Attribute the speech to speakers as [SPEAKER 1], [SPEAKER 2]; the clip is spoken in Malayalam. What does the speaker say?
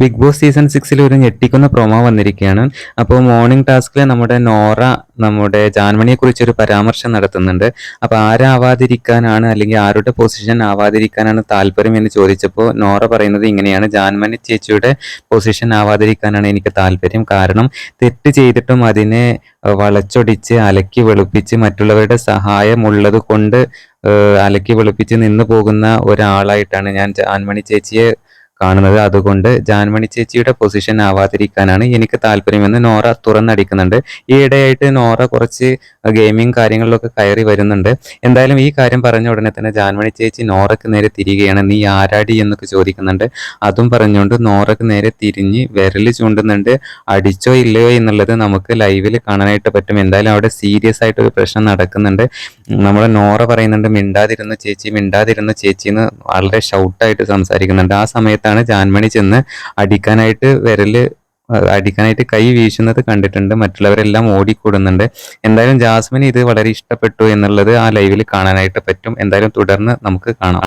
[SPEAKER 1] ബിഗ് ബോസ് സീസൺ സിക്സിൽ ഒരു ഞെട്ടിക്കുന്ന പ്രൊമോ വന്നിരിക്കുകയാണ്. അപ്പോൾ മോർണിംഗ് ടാസ്കിൽ നമ്മുടെ നോറ നമ്മുടെ ജാൻമണിയെ കുറിച്ച് ഒരു പരാമർശം നടത്തുന്നുണ്ട്. അപ്പോൾ ആരാവാതിരിക്കാനാണ് അല്ലെങ്കിൽ ആരുടെ പൊസിഷൻ ആവാതിരിക്കാനാണ് താല്പര്യം എന്ന് ചോദിച്ചപ്പോൾ നോറ പറയുന്നത് ഇങ്ങനെയാണ്. ജാൻമണി ചേച്ചിയുടെ പൊസിഷൻ ആവാതിരിക്കാനാണ് എനിക്ക് താല്പര്യം. കാരണം തെറ്റ് ചെയ്തിട്ടും അതിനെ വളച്ചൊടിച്ച് അലക്കി വെളുപ്പിച്ച് മറ്റുള്ളവരുടെ സഹായമുള്ളത് കൊണ്ട് അലക്കി വെളുപ്പിച്ച് നിന്ന് പോകുന്ന ഒരാളായിട്ടാണ് ഞാൻ ജാൻമണി ചേച്ചിയെ കാണുന്നത്. അതുകൊണ്ട് ജാൻമണി ചേച്ചിയുടെ പൊസിഷൻ ആവാതിരിക്കാനാണ് എനിക്ക് താല്പര്യമെന്ന് നോറ തുറന്നടിക്കുന്നുണ്ട്. ഈയിടെയായിട്ട് നോറ കുറച്ച് ഗെയിമിംഗ് കാര്യങ്ങളിലൊക്കെ കയറി വരുന്നുണ്ട്. എന്തായാലും ഈ കാര്യം പറഞ്ഞ ഉടനെ തന്നെ ജാൻമണി ചേച്ചി നോറക്ക് നേരെ തിരികെയാണ്. നീ ആരാടി? എന്നൊക്കെ ചോദിക്കുന്നുണ്ട്. അതും പറഞ്ഞുകൊണ്ട് നോറക്ക് നേരെ തിരിഞ്ഞ് വിരൽ ചൂണ്ടുന്നുണ്ട്. അടിച്ചോ ഇല്ലയോ? എന്നുള്ളത് നമുക്ക് ലൈവിൽ കാണാനായിട്ട് പറ്റും. എന്തായാലും അവിടെ സീരിയസ് ആയിട്ട് ഒരു പ്രശ്നം നടക്കുന്നുണ്ട്. നമ്മുടെ നോറ പറയുന്നുണ്ട് മിണ്ടാതിരുന്ന ചേച്ചി മിണ്ടാതിരുന്ന ചേച്ചി എന്ന് വളരെ ഷൗട്ടായിട്ട് സംസാരിക്കുന്നുണ്ട്. ആ സമയത്താണ് ജാൻമണി ചെന്ന് അടിക്കാനായിട്ട് വിരൽ അടിക്കാനായിട്ട് കൈ വീശുന്നത് കണ്ടിട്ടുണ്ട്. മറ്റുള്ളവരെല്ലാം ഓടിക്കൂടുന്നുണ്ട്. എന്തായാലും ജാസ്മിന് ഇത് വളരെ ഇഷ്ടപ്പെട്ടു എന്നുള്ളത് ആ ലൈവിൽ കാണാനായിട്ട് പറ്റും. എന്തായാലും തുടർന്ന് നമുക്ക് കാണാം.